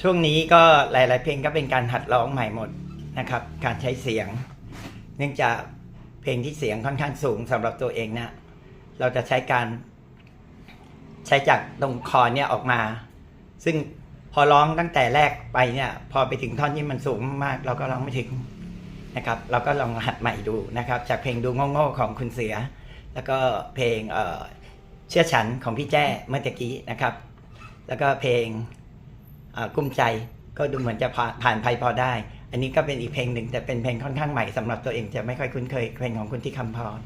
ช่วงนี้ก็หลาย ๆ เพลงก็เป็นการหัดร้องใหม่หมดนะครับ การใช้เสียง เนื่องจากเพลงที่เสียงค่อนข้างสูงสำหรับตัวเองเนะเราจะใช้การ ใช้จากตรงคอเนี่ยออกมา ซึ่งพอร้องตั้งแต่แรกไปเนี่ย พอไปถึงท่อนที่มันสูงมากๆเราก็ร้องไม่ถึงนะครับ เราก็ลองหัดใหม่ดูนะครับ จากเพลงดูโง่ๆของคุณเสือ แล้วก็เพลงเเชื่อฉันของพี่แจ้เมื่อกี้นะครับ แล้วก็เพลง กุ้มใจก็ดูเหมือนจะผ่านผ่านไปพอได้ อันนี้ก็เป็นอีกเพลงหนึ่งแต่เป็นเพลงค่อนข้างใหม่สำหรับตัวเองจะไม่ค่อยคุ้นเคยเพลงของคุณที่คำพร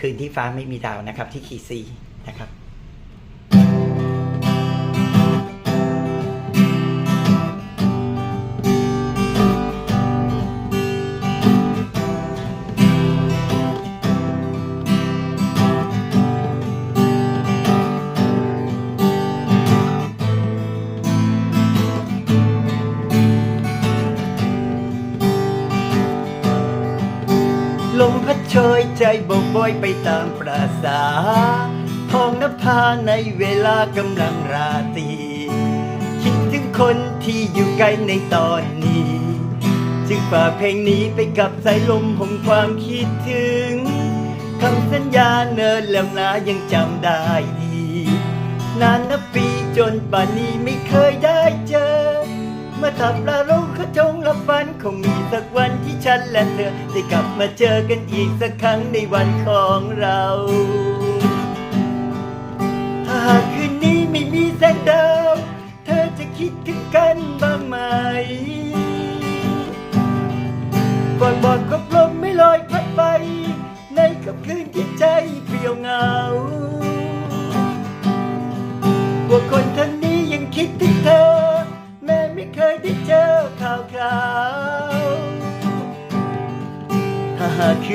คืนที่ฟ้าไม่มีดาวนะครับที่คีซีนะครับ ชยใจโบกโบยไปตามปราสาทองนภาในเวลากำลังราตรีคิดถึงคนที่อยู่ไกลในตอนนี้ จึงฝากเพลงนี้ไปกับสายลมของความคิดถึงคำสัญญาเนินแล้วนายังจำได้ดี นานนับปีจนป่านนี้ไม่เคยได้เจอ เมื่อทับลา สักวันที่ฉันและเธอ ได้กลับมาเจอกันอีกสักครั้งในวันของเราถ้าหากคื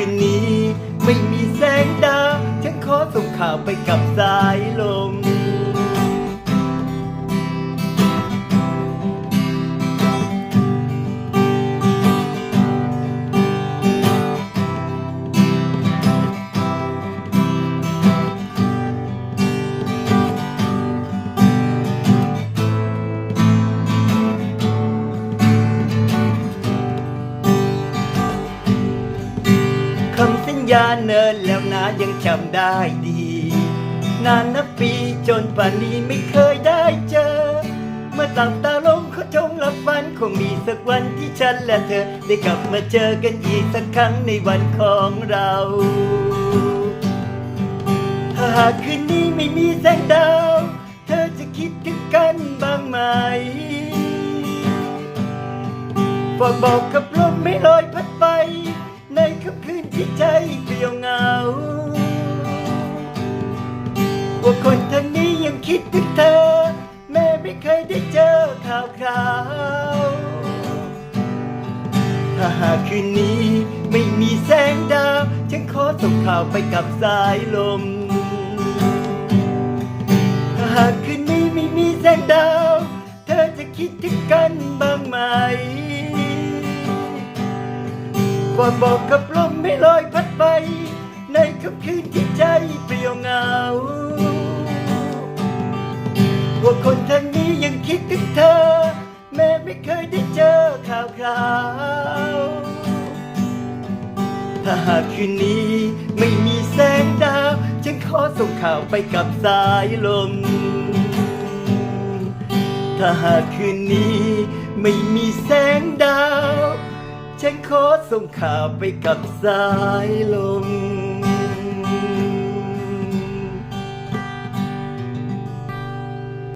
คืนนี้ ไม่มีแสงดาวฉันขอส่งข่าวไปกับสายลม นินแล้วนะยังจำได้ดี นานนับปีจนป่านนี้ไม่เคยได้เจอ เมื่อตั้งตาลงเขาจงรับฝันคงมีสักวันที่ฉันและเธอ ได้กลับมาเจอกันอีกสักครั้งในวันของเราถ้าหากคืนนี้ไม่มีแสงดาว เธอจะคิดถึงกันบ้างไหมบอกบอกกับลมไม่ลอยพัด ค่ำคืนที่ใจเปลี่ยวเหงาว่าคนท่านนี้ยังคิดถึงเธอ แม่ไม่เคยได้เจอข่าวคราว ถ้าหากคืนนี้ไม่มีแสงดาว ฉันขอส่งข่าวไปกับสายลม ก่อนบอกกับลมไม่ลอยพัดไป ในค่ำคืนที่ใจเปลี่ยวเหงาว่าคนทางนี้ยังคิดถึงเธอ แม้ไม่เคยได้เจอข่าวคราว ถ้าหากคืนนี้ไม่มีแสงดาว ฉันขอส่งข่าวไปกับสายลม ถ้าหากคืนนี้ไม่มีแสงดาว ฉันขอส่งข่าวไปกับสายลม